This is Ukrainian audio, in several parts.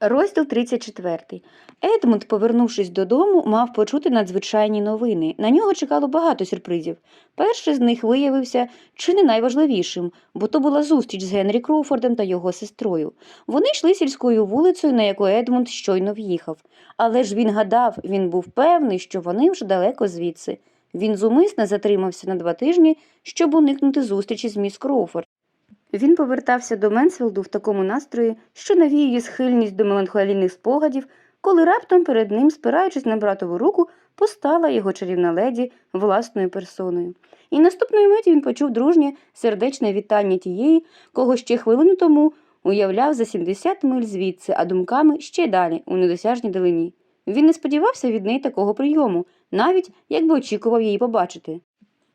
Розділ 34. Едмунд, повернувшись додому, мав почути надзвичайні новини. На нього чекало багато сюрпризів. Перший з них виявився чи не найважливішим, бо то була зустріч з Генрі Кроуфордом та його сестрою. Вони йшли сільською вулицею, на яку Едмунд щойно в'їхав. Але ж він гадав, він був певний, що вони вже далеко звідси. Він зумисне затримався на два тижні, щоб уникнути зустрічі з міс Кроуфорд. Він повертався до Менсфілду в такому настрої, що навіює схильність до меланхолійних спогадів, коли раптом перед ним, спираючись на братову руку, постала його чарівна леді власною персоною. І наступної миті він почув дружнє, сердечне вітання тієї, кого ще хвилину тому уявляв за 70 миль звідси, а думками ще далі, у недосяжній далині. Він не сподівався від неї такого прийому, навіть якби очікував її побачити.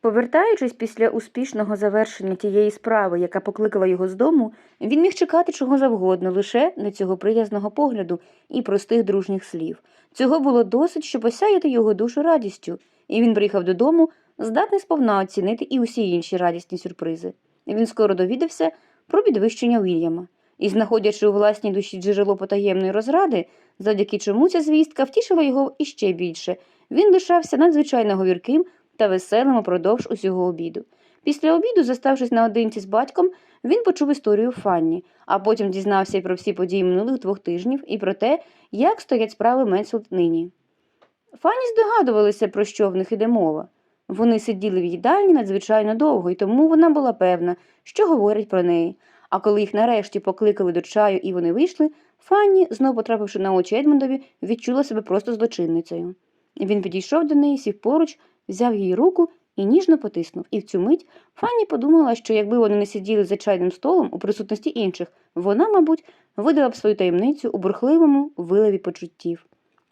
Повертаючись після успішного завершення тієї справи, яка покликала його з дому, він міг чекати чого завгодно, лише не цього приязного погляду і простих дружніх слів. Цього було досить, щоб осяяти його душу радістю, і він приїхав додому, здатний сповна оцінити і усі інші радісні сюрпризи. Він скоро довідався про підвищення Уільяма. І, знаходячи у власній душі джерело потаємної розради, завдяки чому ця звістка втішила його іще більше, він лишався надзвичайно говірким та веселим упродовж усього обіду. Після обіду, заставшись наодинці з батьком, він почув історію Фанні, а потім дізнався і про всі події минулих двох тижнів і про те, як стоять справи Менсфілд нині. Фанні здогадувалися, про що в них іде мова. Вони сиділи в їдальні надзвичайно довго, і тому вона була певна, що говорять про неї. А коли їх нарешті покликали до чаю і вони вийшли, Фанні, знову потрапивши на очі Едмундові, відчула себе просто злочинницею. Він підійшов до неї, сів поруч, взяв її руку і ніжно потиснув. І в цю мить Фанні подумала, що якби вони не сиділи за чайним столом у присутності інших, вона, мабуть, видала б свою таємницю у бурхливому виливі почуттів.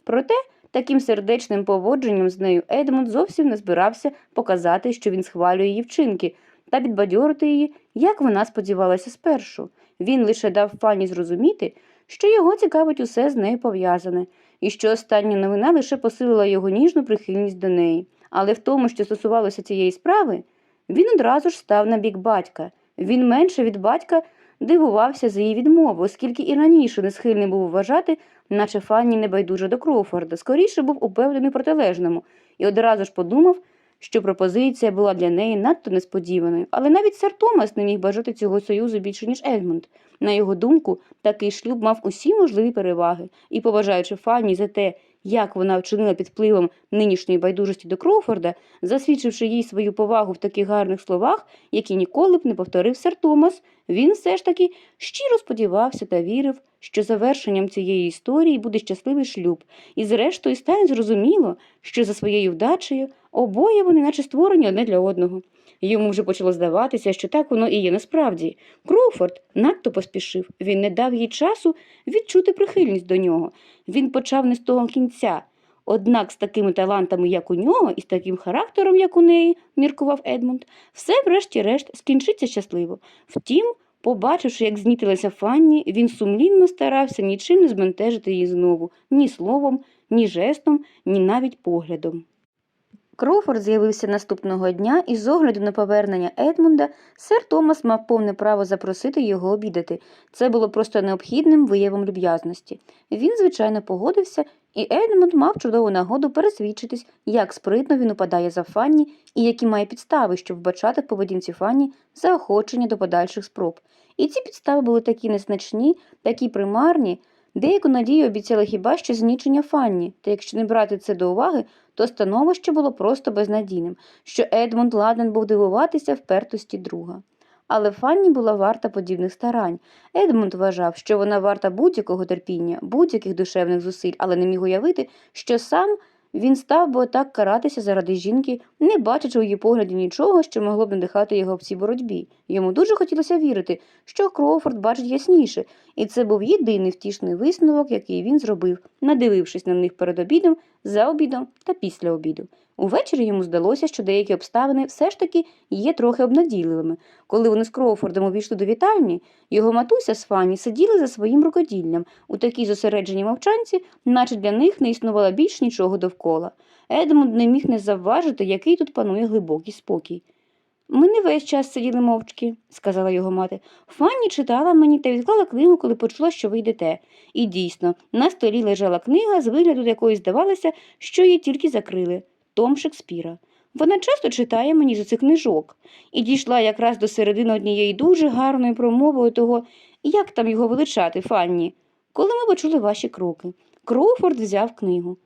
Проте таким сердечним поводженням з нею Едмунд зовсім не збирався показати, що він схвалює її вчинки, та підбадьорити її, як вона сподівалася спершу. Він лише дав Фанні зрозуміти, що його цікавить усе з нею пов'язане, і що остання новина лише посилила його ніжну прихильність до неї. Але в тому, що стосувалося цієї справи, він одразу ж став на бік батька. Він менше від батька дивувався за її відмову, оскільки і раніше не схильний був вважати, наче Фанні небайдужа до Кроуфорда, скоріше був упевнений протилежному, і одразу ж подумав, що пропозиція була для неї надто несподіваною. Але навіть сер Томас не міг бажати цього союзу більше, ніж Едмунд. На його думку, такий шлюб мав усі можливі переваги, і, побажаючи Фанні за те, як вона вчинила під впливом нинішньої байдужості до Кроуфорда, засвідчивши їй свою повагу в таких гарних словах, які ніколи б не повторив сер Томас, він все ж таки щиро сподівався та вірив, що завершенням цієї історії буде щасливий шлюб, і зрештою стане зрозуміло, що за своєю вдачею обоє вони наче створені одне для одного. Йому вже почало здаватися, що так воно і є насправді. Кроуфорд надто поспішив, він не дав їй часу відчути прихильність до нього. Він почав не з того кінця. Однак з такими талантами, як у нього, і з таким характером, як у неї, міркував Едмунд, все, врешті-решт, скінчиться щасливо. Втім, побачивши, як знітилася Фанні, він сумлінно старався нічим не збентежити її знову, ні словом, ні жестом, ні навіть поглядом. Кроуфорд з'явився наступного дня, і з огляду на повернення Едмунда сер Томас мав повне право запросити його обідати. Це було просто необхідним виявом люб'язності. Він, звичайно, погодився, і Едмунд мав чудову нагоду пересвідчитись, як спритно він упадає за Фанні і які має підстави, щоб вбачати в поведінці Фанні заохочення до подальших спроб. І ці підстави були такі незначні, такі примарні. Деяку надію обіцяли хіба що знічення Фанні, та якщо не брати це до уваги, то становище було просто безнадійним, що Едмунд ладен був дивуватися впертості друга. Але Фанні була варта подібних старань. Едмунд вважав, що вона варта будь-якого терпіння, будь-яких душевних зусиль, але не міг уявити, що сам він став би отак каратися заради жінки, не бачачи у її погляді нічого, що могло б надихати його в цій боротьбі. Йому дуже хотілося вірити, що Кроуфорд бачить ясніше, і це був єдиний втішний висновок, який він зробив, надивившись на них перед обідом, за обідом та після обіду. Увечері йому здалося, що деякі обставини все ж таки є трохи обнадійливими. Коли вони з Кроуфордом увійшли до вітальні, його матуся з Фанні сиділи за своїм рукоділлям у такій зосередженій мовчанці, наче для них не існувало більш нічого довкола. Едмунд не міг не завважити, який тут панує глибокий спокій. Ми не весь час сиділи мовчки, сказала його мати. Фанні читала мені та відклала книгу, коли почула, що ви йдете. І дійсно, на столі лежала книга, з вигляду якої здавалося, що її тільки закрили Том Шекспіра. Вона часто читає мені за цих книжок і дійшла якраз до середини однієї дуже гарної промови того, як там його величати, Фанні, коли ми почули ваші кроки. Кроуфорд взяв книгу.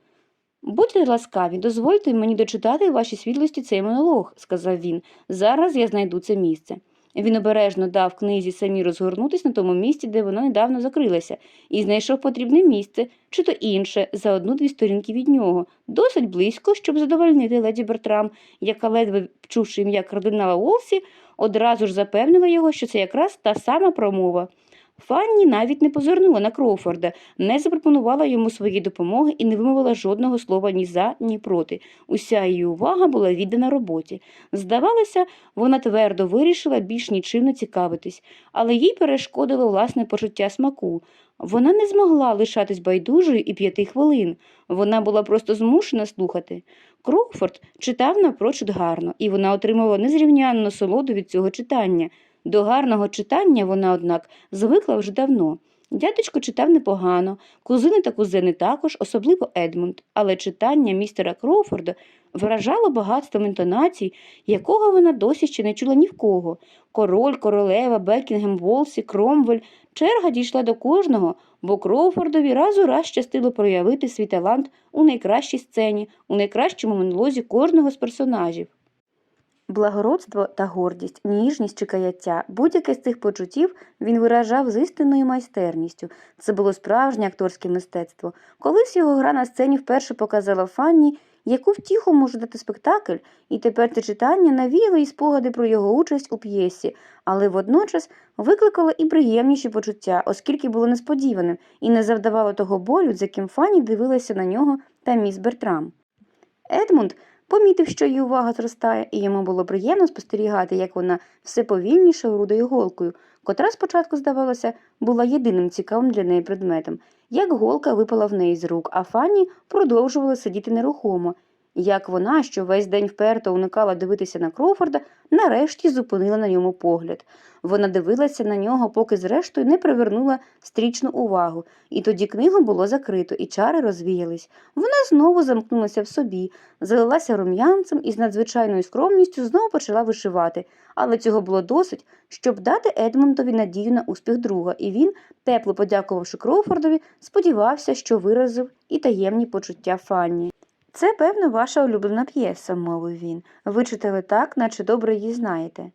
Будьте ласкаві, дозвольте мені дочитати ваші світлості цей монолог, сказав він. Зараз я знайду це місце. Він обережно дав книзі самі розгорнутись на тому місці, де вона недавно закрилася, і знайшов потрібне місце, чи то інше, за одну-дві сторінки від нього, досить близько, щоб задовольнити леді Бертрам, яка, ледве вчувши ім'я кардинала Уолсі, одразу ж запевнила його, що це якраз та сама промова. Фанні навіть не позирнула на Кроуфорда, не запропонувала йому своєї допомоги і не вимовила жодного слова ні за, ні проти. Уся її увага була віддана роботі. Здавалося, вона твердо вирішила більш нічим не цікавитись, але їй перешкодило власне почуття смаку. Вона не змогла лишатись байдужою і п'яти хвилин. Вона була просто змушена слухати. Кроуфорд читав напрочуд гарно, і вона отримувала незрівнянну насолоду від цього читання. До гарного читання вона, однак, звикла вже давно. Дядечко читав непогано, кузини та кузени також, особливо Едмунд, але читання містера Кроуфорда вражало багатством інтонацій, якого вона досі ще не чула ні в кого. Король, королева, Бекінгем, Волсі, Кромвель. Черга дійшла до кожного, бо Кроуфордові раз у раз щастило проявити свій талант у найкращій сцені, у найкращому монолозі кожного з персонажів. Благородство та гордість, ніжність чи каяття, будь-яке з цих почуттів він виражав з істинною майстерністю. Це було справжнє акторське мистецтво. Колись його гра на сцені вперше показала Фанні, яку втіху може дати спектакль, і тепер це читання навіяло і спогади про його участь у п'єсі, але водночас викликало і приємніші почуття, оскільки було несподіваним і не завдавало того болю, з яким Фанні дивилася на нього та міс Бертрам. Едмунд помітив, що її увага зростає, і йому було приємно спостерігати, як вона все повільніше орудує голкою, котра спочатку, здавалося, була єдиним цікавим для неї предметом, як голка випала в неї з рук, а Фанні продовжувала сидіти нерухомо. Як вона, що весь день вперто уникала дивитися на Кроуфорда, нарешті зупинила на ньому погляд. Вона дивилася на нього, поки зрештою не привернула стрічну увагу, і тоді книгу було закрито, і чари розвіялись. Вона знову замкнулася в собі, залилася рум'янцем і з надзвичайною скромністю знову почала вишивати, але цього було досить, щоб дати Едмонтові надію на успіх друга, і він, тепло подякувавши Кроуфордові, сподівався, що виразив і таємні почуття Фанні. Це, певно, ваша улюблена п'єса, мовив він. Ви читали так, наче добре її знаєте.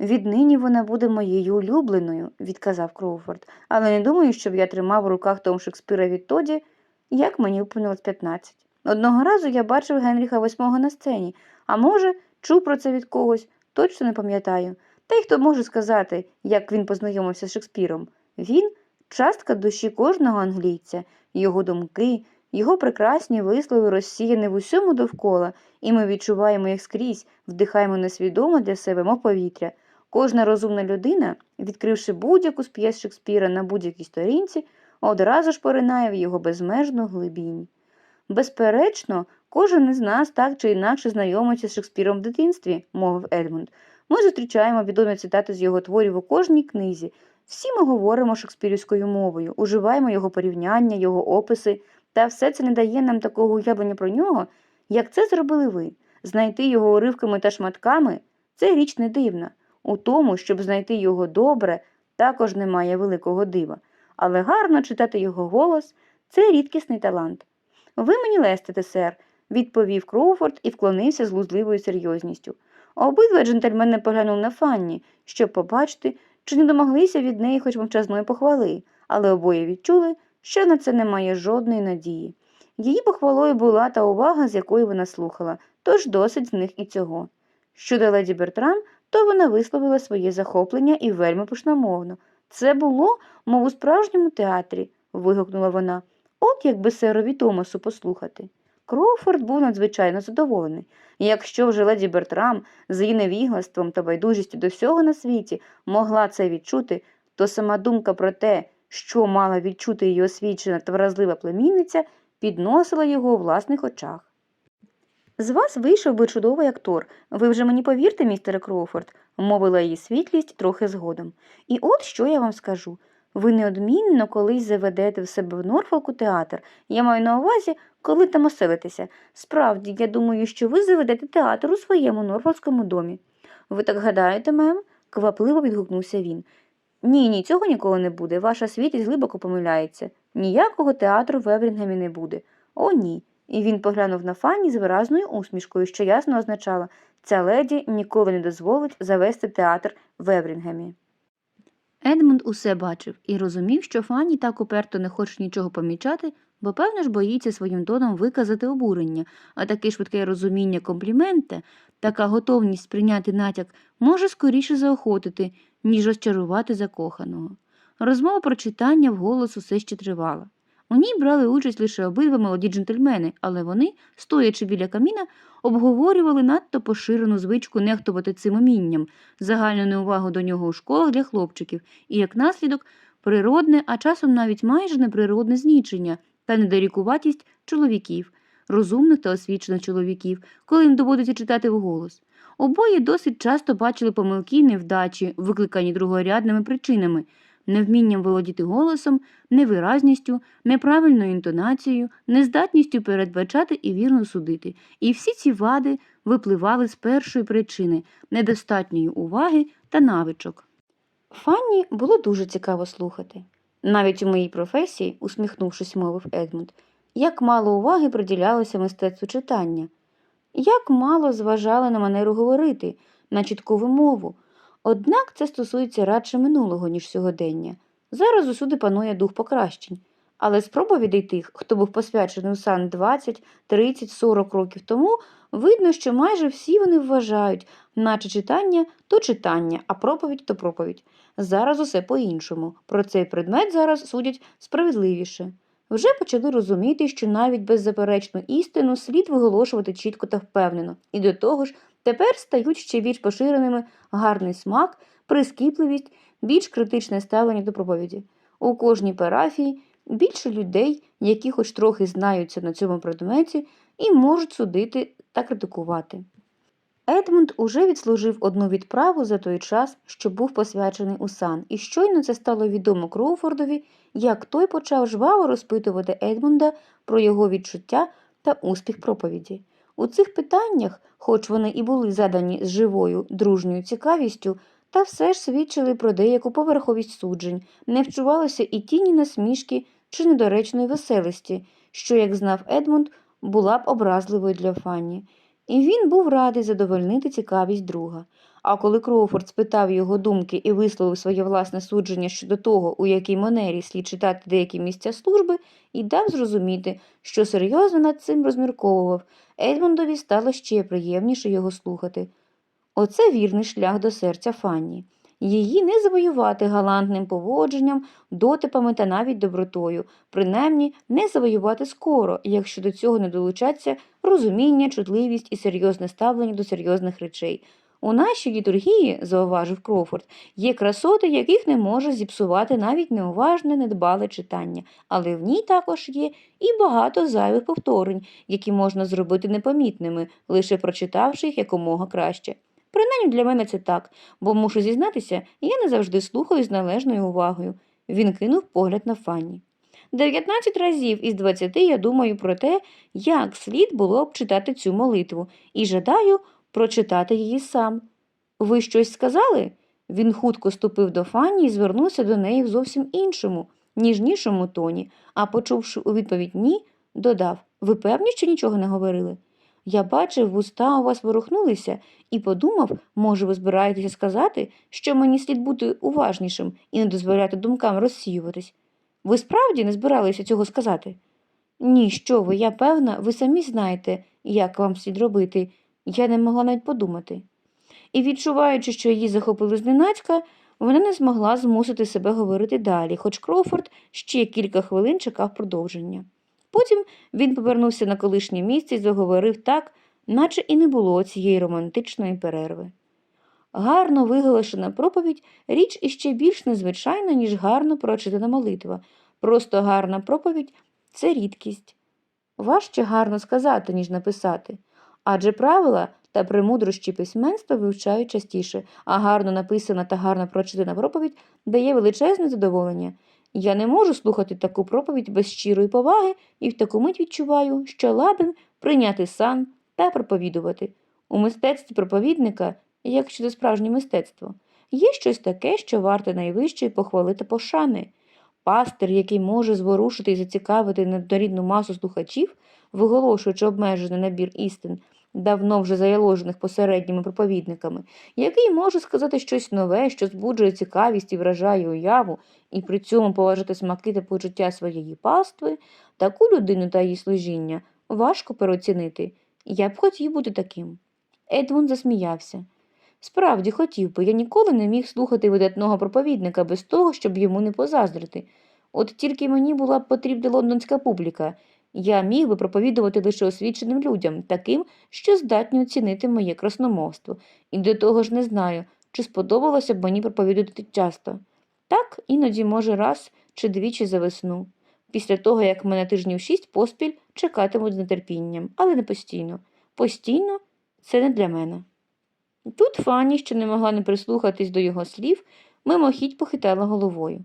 Віднині вона буде моєю улюбленою, відказав Кроуфорд, але не думаю, щоб я тримав у руках Том Шекспіра відтоді, як мені виповнилось 15. Одного разу я бачив Генріха VIII на сцені, а може, чув про це від когось, точно не пам'ятаю. Та й хто може сказати, як він познайомився з Шекспіром? Він частка душі кожного англійця, його думки, його прекрасні вислови розсіяні в усьому довкола, і ми відчуваємо їх скрізь, вдихаємо несвідомо для себе, мов повітря. Кожна розумна людина, відкривши будь-яку з п'єс Шекспіра на будь-якій сторінці, одразу ж поринає в його безмежну глибінь. Безперечно, кожен із нас так чи інакше знайомиться з Шекспіром в дитинстві, мовив Едмунд. Ми зустрічаємо відомі цитати з його творів у кожній книзі. Всі ми говоримо шекспірівською мовою, уживаємо його порівняння, його описи, та все це не дає нам такого уявлення про нього, як це зробили ви. Знайти його уривками та шматками це річ не дивна. У тому, щоб знайти його добре, також немає великого дива, але гарно читати його голос це рідкісний талант. Ви мені лестите, сер, відповів Кроуфорд і вклонився з глузливою серйозністю. Обидва джентльмени поглянули на Фанні, щоб побачити, чи не домоглися від неї хоч мовчазної похвали, але обоє відчули, що на це немає жодної надії. Її похвалою була та увага, з якої вона слухала, тож досить з них і цього. Щодо леді Бертрам, то вона висловила своє захоплення і вельми пишномовно. Це було, мов у справжньому театрі, вигукнула вона. От якби серові Томасу послухати. Кроуфорд був надзвичайно задоволений. Якщо вже леді Бертрам з її невіглаством та байдужістю до всього на світі могла це відчути, то сама думка про те, що мала відчути її освічена та вразлива племінниця, підносила його у власних очах. З вас вийшов би чудовий актор. Ви вже мені повірте, містере Кроуфорд, мовила її світлість трохи згодом. І от що я вам скажу. Ви неодмінно колись заведете в себе в Норфолку театр. Я маю на увазі, коли там оселитеся. Справді, я думаю, що ви заведете театр у своєму норфолкському домі. Ви так гадаєте, мем? квапливо відгукнувся він. Ні, ні, цього ніколи не буде. Ваша світість глибоко помиляється. Ніякого театру в Еврінгемі не буде. О, ні. І він поглянув на Фанні з виразною усмішкою, що ясно означала ця леді ніколи не дозволить завести театр в Еврінгемі. Едмунд усе бачив і розумів, що Фанні так уперто не хоче нічого помічати, бо, певно ж, боїться своїм тоном виказати обурення, а таке швидке розуміння комплімента, така готовність прийняти натяк може скоріше заохотити, ніж розчарувати закоханого. Розмова про читання вголос усе ще тривала. У ній брали участь лише обидва молоді джентльмени, але вони, стоячи біля каміна, обговорювали надто поширену звичку нехтувати цим умінням, загальну неувагу до нього у школах для хлопчиків і, як наслідок, природне, а часом навіть майже неприродне знічення та недорікуватість чоловіків, розумних та освічених чоловіків, коли їм доводиться читати вголос. Обоє досить часто бачили помилки й невдачі, викликані другорядними причинами, невмінням володіти голосом, невиразністю, неправильною інтонацією, нездатністю передбачати і вірно судити. І всі ці вади випливали з першої причини недостатньої уваги та навичок. Фанні було дуже цікаво слухати. Навіть у моїй професії, усміхнувшись, мовив Едмунд, як мало уваги приділялося мистецтву читання, як мало зважали на манеру говорити, на чітку вимову. Однак це стосується радше минулого, ніж сьогодення. Зараз усюди панує дух покращень. Але з проповідей тих, хто був посвячений у сан 20, 30, 40 років тому, видно, що майже всі вони вважають, наче читання то читання, а проповідь то проповідь. Зараз усе по-іншому. Про цей предмет зараз судять справедливіше. Вже почали розуміти, що навіть беззаперечну істину слід виголошувати чітко та впевнено, і до того ж тепер стають ще більш поширеними гарний смак, прискіпливість, більш критичне ставлення до проповіді. У кожній парафії більше людей, які хоч трохи знаються на цьому предметі і можуть судити та критикувати. Едмунд уже відслужив одну відправу за той час, що був посвячений у сан, і щойно це стало відомо Кроуфордові, як той почав жваво розпитувати Едмунда про його відчуття та успіх проповіді. У цих питаннях, хоч вони і були задані з живою, дружньою цікавістю, та все ж свідчили про деяку поверховість суджень, не вчувалося і тіні насмішки чи недоречної веселості, що, як знав Едмунд, була б образливою для Фанні. І він був радий задовольнити цікавість друга. А коли Кроуфорд спитав його думки і висловив своє власне судження щодо того, у якій манері слід читати деякі місця служби, і дав зрозуміти, що серйозно над цим розмірковував, Едмундові стало ще приємніше його слухати. Оце вірний шлях до серця Фанні. Її не завоювати галантним поводженням, дотипами та навіть добротою, принаймні не завоювати скоро, якщо до цього не долучаться розуміння, чутливість і серйозне ставлення до серйозних речей. У нашій літургії, зауважив Кроуфорд, є красоти, яких не може зіпсувати навіть неуважне, недбале читання, але в ній також є і багато зайвих повторень, які можна зробити непомітними, лише прочитавши їх якомога краще. Принаймні для мене це так, бо мушу зізнатися, я не завжди слухаю з належною увагою. Він кинув погляд на Фанні. Дев'ятнадцять разів із двадцяти я думаю про те, як слід було б читати цю молитву, і жадаю прочитати її сам. Ви щось сказали? Він хутко ступив до Фанні і звернувся до неї в зовсім іншому, ніжнішому тоні, а почувши у відповідь ні, додав Ви певні, що нічого не говорили? Я бачив, вуста у вас ворухнулися, і подумав, може, ви збираєтеся сказати, що мені слід бути уважнішим і не дозволяти думкам розсіюватись. Ви справді не збиралися цього сказати? Ні, що ви, я певна, ви самі знаєте, як вам слід робити. Я не могла навіть подумати. І, відчуваючи, що її захопили зненацька, вона не змогла змусити себе говорити далі, хоч Кроуфорд ще кілька хвилин чекав продовження. Потім він повернувся на колишнє місце і заговорив так, наче і не було цієї романтичної перерви. Гарно виголошена проповідь річ іще більш незвичайна, ніж гарно прочитана молитва. Просто гарна проповідь це рідкість. Важче гарно сказати, ніж написати. Адже правила та премудрощі письменства вивчають частіше, а гарно написана та гарно прочитана проповідь дає величезне задоволення. Я не можу слухати таку проповідь без щирої поваги і в таку мить відчуваю, що ладен прийняти сан та проповідувати. У мистецтві проповідника, як щодо справжнє мистецтво, є щось таке, що варте найвищої похвали та пошани. Пастир, який може зворушити і зацікавити недорідну масу слухачів, виголошуючи обмежений набір істин, давно вже заяложених посередніми проповідниками, який може сказати щось нове, що збуджує цікавість і вражає уяву, і при цьому поважати смаки та почуття своєї пастви, таку людину та її служіння важко переоцінити. Я б хотів бути таким. Едмунд засміявся. Справді хотів би, я ніколи не міг слухати видатного проповідника без того, щоб йому не позаздрити. От тільки мені була потрібна лондонська публіка. Я міг би проповідувати лише освіченим людям, таким, що здатні оцінити моє красномовство, і до того ж не знаю, чи сподобалося б мені проповідувати часто. Так, іноді, може, раз чи двічі за весну, після того, як мене тижнів шість поспіль чекатимуть з нетерпінням, але не постійно. Постійно це не для мене. Тут Фанні, що не могла не прислухатись до його слів, мимохідь похитала головою.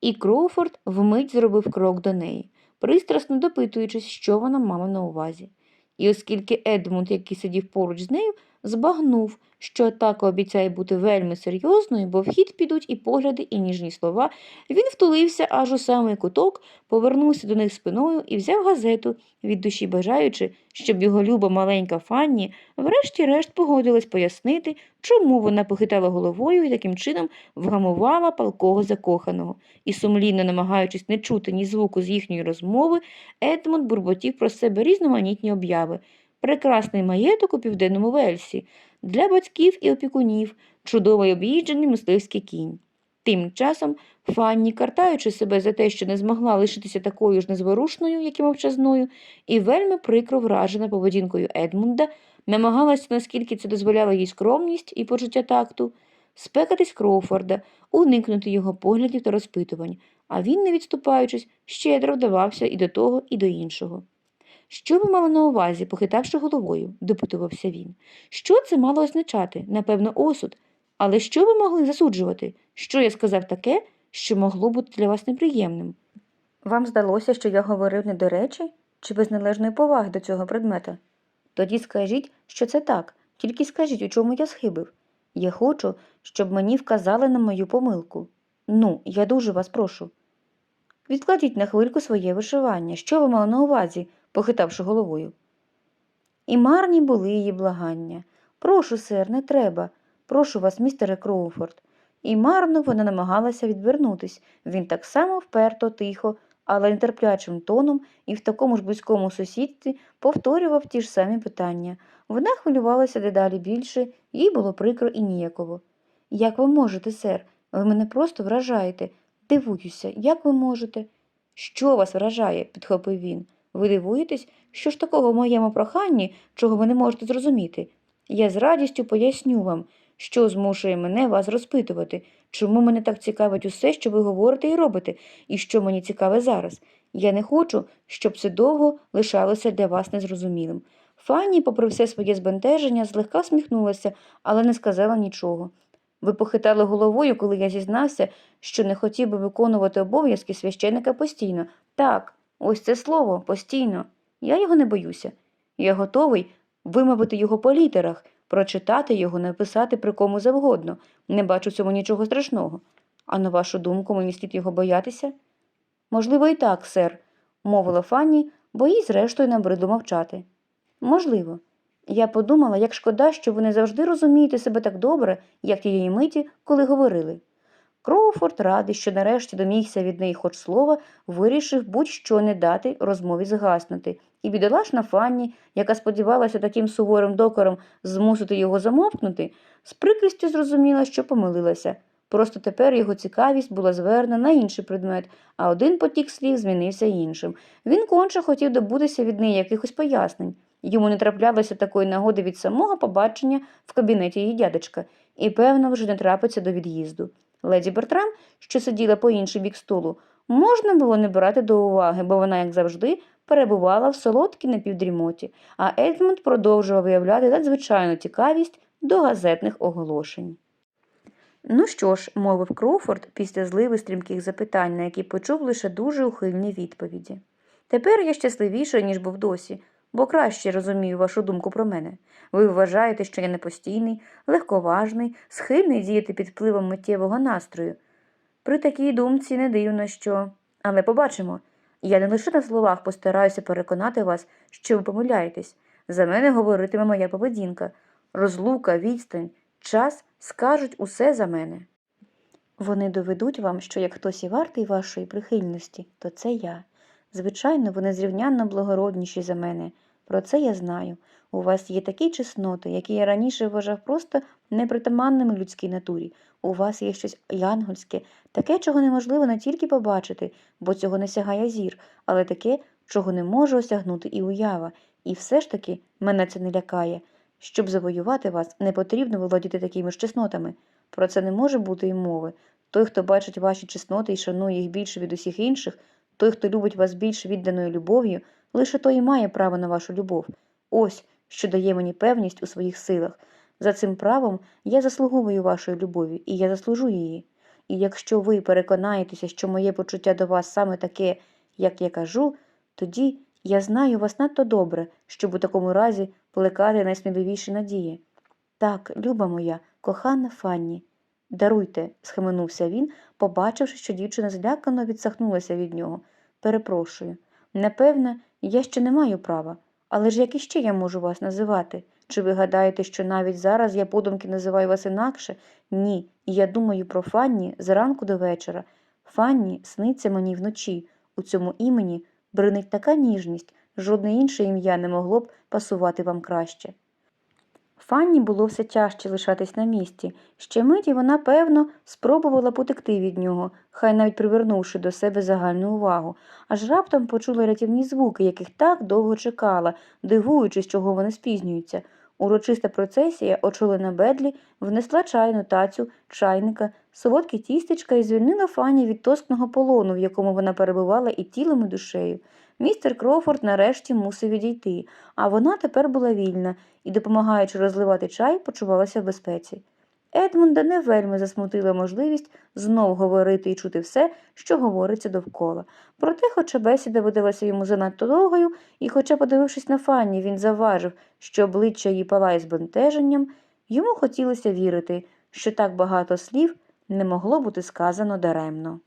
І Кроуфорд вмить зробив крок до неї, пристрасно допитуючись, що вона мала на увазі. І оскільки Едмунд, який сидів поруч з нею, збагнув, що атака обіцяє бути вельми серйозною, бо в хід підуть і погляди, і ніжні слова, він втулився аж у самий куток, повернувся до них спиною і взяв газету, від душі бажаючи, щоб його люба маленька Фанні врешті-решт погодилась пояснити, чому вона похитала головою і таким чином вгамувала палкого закоханого. І сумлінно намагаючись не чути ні звуку з їхньої розмови, Едмунд бурботів про себе різноманітні обяви. Прекрасний маєток у південному Вельсі, для батьків і опікунів, чудовий об'їжджений мисливський кінь. Тим часом Фанні, картаючи себе за те, що не змогла лишитися такою ж незворушною, як і мовчазною, і вельми прикро вражена поведінкою Едмунда, намагалася, наскільки це дозволяла їй скромність і почуття такту, спекатись Кроуфорда, уникнути його поглядів та розпитувань, а він, не відступаючись, щедро вдавався і до того, і до іншого. Що ви мали на увазі, похитавши головою, допитувався він. Що це мало означати? Напевно, осуд. Але що ви могли засуджувати? Що я сказав таке, що могло бути для вас неприємним? Вам здалося, що я говорив не до речі чи без належної поваги до цього предмета? Тоді скажіть, що це так, тільки скажіть, у чому я схибив. Я хочу, щоб мені вказали на мою помилку. Ну, я дуже вас прошу. Відкладіть на хвильку своє вишивання. Що ви мали на увазі? похитавши головою. І марні були її благання. Прошу, сер, не треба. Прошу вас, містере Кроуфорд. І марно вона намагалася відвернутись. Він так само вперто, тихо, але нетерплячим тоном і в такому ж близькому сусідстві повторював ті ж самі питання. Вона хвилювалася дедалі більше, їй було прикро і ніяково. Як ви можете, сер? Ви мене просто вражаєте. Дивуюся, як ви можете? Що вас вражає? підхопив він. Ви дивуєтесь, що ж такого в моєму проханні, чого ви не можете зрозуміти? Я з радістю поясню вам, що змушує мене вас розпитувати, чому мене так цікавить усе, що ви говорите і робите, і що мені цікаве зараз. Я не хочу, щоб це довго лишалося для вас незрозумілим. Фанні, попри все своє збентеження, злегка сміхнулася, але не сказала нічого. Ви похитали головою, коли я зізнався, що не хотів би виконувати обов'язки священика постійно. Так, ось це слово постійно. Я його не боюся. Я готовий вимовити його по літерах, прочитати його, написати при кому завгодно. Не бачу в цьому нічого страшного. А на вашу думку, мені слід його боятися? Можливо, і так, сер, мовила Фанні, бо їй зрештою набридло мовчати. Можливо. Я подумала, як шкода, що ви не завжди розумієте себе так добре, як тієї миті, коли говорили. Кроуфорд радий, що нарешті домігся від неї хоч слова, вирішив будь-що не дати розмові згаснути, і бідолашна Фанні, яка сподівалася таким суворим докором змусити його замовкнути, з прикрістю зрозуміла, що помилилася. Просто тепер його цікавість була звернена на інший предмет, а один потік слів змінився іншим. Він конче хотів добутися від неї якихось пояснень. Йому не траплялося такої нагоди від самого побачення в кабінеті її дядечка, і, певно, вже не трапиться до від'їзду. Леді Бертрам, що сиділа по інший бік столу, можна було не брати до уваги, бо вона, як завжди, перебувала в солодкій напівдрімоті, а Едмунд продовжував виявляти надзвичайну цікавість до газетних оголошень. Ну що ж, мовив Кроуфорд після зливи стрімких запитань, на які почув лише дуже ухильні відповіді. Тепер я щасливіший, ніж був досі, бо краще розумію вашу думку про мене. Ви вважаєте, що я непостійний, легковажний, схильний діяти під впливом миттєвого настрою. При такій думці не дивно, що. Але побачимо. Я не лише на словах постараюся переконати вас, що ви помиляєтесь. За мене говоритиме моя поведінка. Розлука, відстань, час скажуть усе за мене. Вони доведуть вам, що як хтось і вартий вашої прихильності, то це я. Звичайно, вони зрівнянно благородніші за мене. Про це я знаю. У вас є такі чесноти, які я раніше вважав просто непритаманними людській натурі. У вас є щось янгольське, таке, чого неможливо не тільки побачити, бо цього не сягає зір, але таке, чого не може осягнути і уява. І все ж таки мене це не лякає. Щоб завоювати вас, не потрібно володіти такими ж чеснотами. Про це не може бути і мови. Той, хто бачить ваші чесноти і шанує їх більше від усіх інших, той, хто любить вас більш відданою любов'ю, лише той і має право на вашу любов. Ось що дає мені певність у своїх силах. За цим правом я заслуговую вашої любові, і я заслужу її. І якщо ви переконаєтеся, що моє почуття до вас саме таке, як я кажу, тоді я знаю вас надто добре, щоб у такому разі плекати найсміливіші надії. Так, люба моя, кохана Фанні. Даруйте, схаменувся він, побачивши, що дівчина злякано відсахнулася від нього. Перепрошую. Напевне, я ще не маю права. Але ж як іще я можу вас називати? Чи ви гадаєте, що навіть зараз я подумки називаю вас інакше? Ні, і я думаю про Фанні зранку до вечора. Фанні сниться мені вночі. У цьому імені бринить така ніжність, жодне інше ім'я не могло б пасувати вам краще. Фанні було все тяжче лишатись на місці. Ще миті вона, певно, спробувала потекти від нього, хай навіть привернувши до себе загальну увагу, аж раптом почула рятівні звуки, яких так довго чекала, дивуючись, чого вони спізнюються. Урочиста процесія, очолена Бедлі, внесла чайну тацю, чайника, солодкі тістечка і звільнила Фанні від тоскного полону, в якому вона перебувала і тілом, і душею. Містер Кроуфорд нарешті мусив відійти, а вона тепер була вільна і, допомагаючи розливати чай, почувалася в безпеці. Едмунда не вельми засмутила можливість знов говорити і чути все, що говориться довкола. Проте, хоча бесіда видалася йому занадто довгою, і, хоча, подивившись на Фанні, він заважив, що обличчя її палає збентеженням, йому хотілося вірити, що так багато слів не могло бути сказано даремно.